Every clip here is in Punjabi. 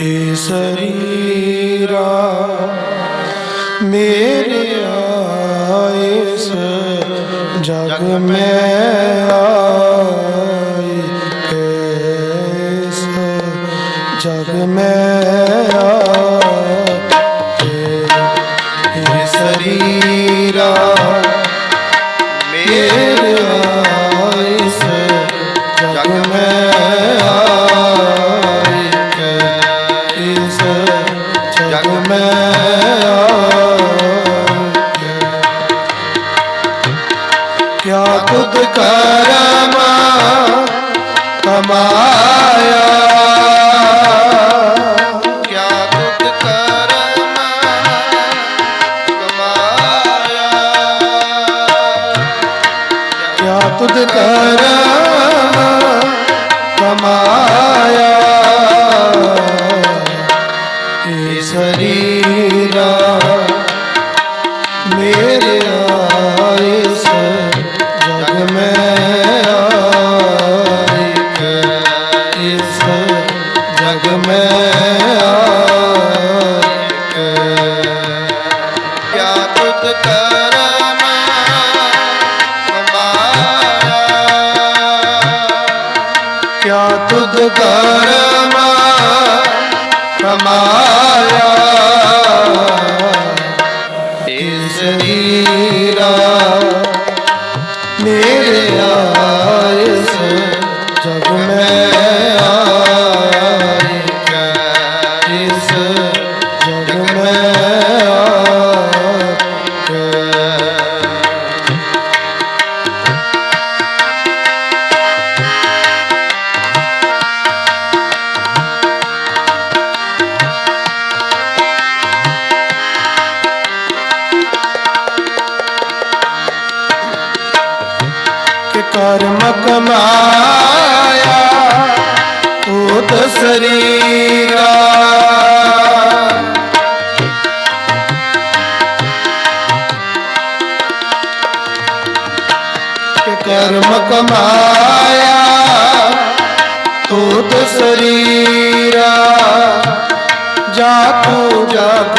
ਇਹ ਸਰੀਰਾ ਮੇਰੇ ਆਇਸ ਜਗ ਮੈਂ ਆਈ ਕੈਸ ਜਗ ਮੈਂ ਆਈ ਇਹ ਸਰੀਰਾ ਇਹ ਸਰੀਰਾ ਮੇਰੇ ਆਇਸ ਜਗ ਮੈਂ ਆਈ ਇਸ ਜਗ ਮੈਂ ਆਈ ਕਿਆ ਤੁਧ ਕਰਮ ਕਮਾਇਆ ਕਿਆ ਤੁਧ ਕਰਮ ਕਮਾਇਆ ਉਤ ਸਰੀਰਾ। ਕਿ ਕਰਮ ਕਮਾਇਆ ਉਤ ਸਰੀਰਾ। ਜਾ ਤੂੰ ਜਗ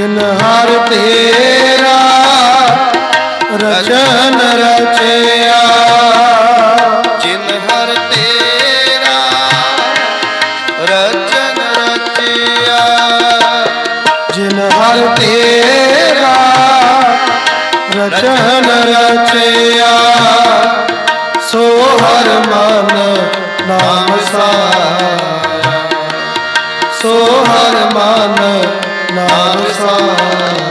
ਜਿਨ ਹਰ ਤੇਰਾ, ਰਚਨ ਰਚਿਆ। ਜਿਨ ਹਰ ਤੇਰਾ, ਰਚਨ ਰਚਿਆ। ਜਿਨ ਹਰ ਤੇਰਾ, ਰਚਨ ਰਚਿਆ। ਸੋ ਹਰ ਮਨ ਨਾਮ ਸਾਇਆ। ਸੋ ਹਰ ਮਨ ਨਾਮ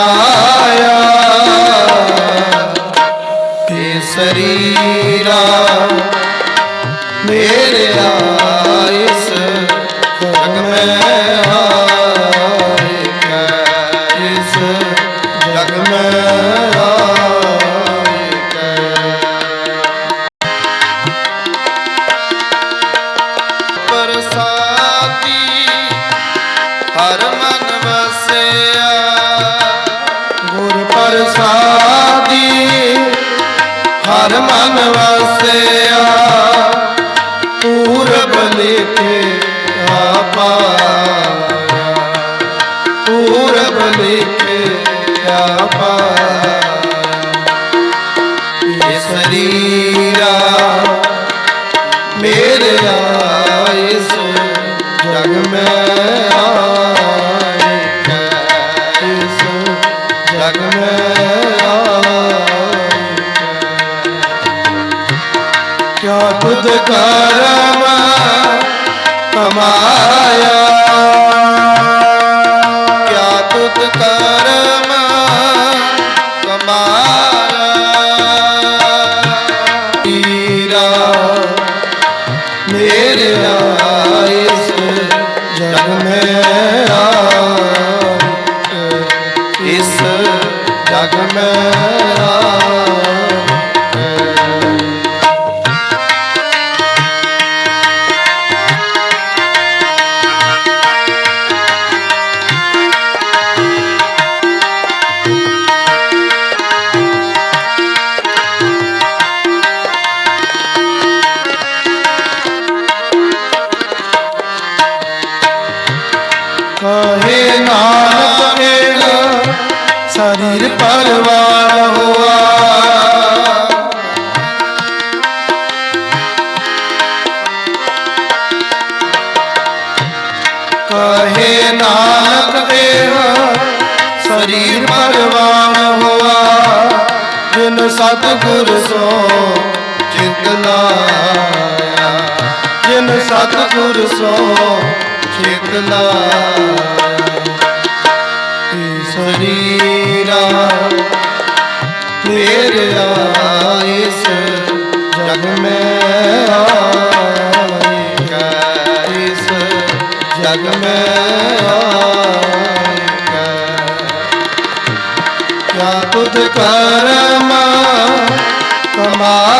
ਕਮਾਇਆ ਇਹ ਸਰੀਰਾ ਮੇਰੇ ਆਇਸ ਮੇਰੇ ਇਸ ਜਗ ਮੈਂ ਆਏ ਇਸ ਜਗ ਮੈਂ ਆਏ ਕਿਆ ਤੁਧ ਕਰਮ ਕਮਾਇਆ ਜਗ ਮੈਂ ਆਏ ਸਰੀਰ ਪਰਵਾਰ ਹੋਆ। ਕਹੇ ਨਾਨਕ ਇਹ ਸਰੀਰ ਪਰਵਾਨ ਹੋਆ। ਜਿਨ ਸਤਿਗੁਰ ਸੋ ਚਿਤ ਲਾਇਆ। ਜਿਨ ਸਤਿਗੁਰ ਸੋ ਚਿਤ ਲਾਇਆ। ਇਹ ਮੇਰੇ ਇਸ ਜਗ ਮੈਂ ਆਏ ਇਸ ਜਗ ਮੈਂ ਆਏ ਕਿਆ ਤੁਧ ਕਰਮ ਕਮਾਇਆ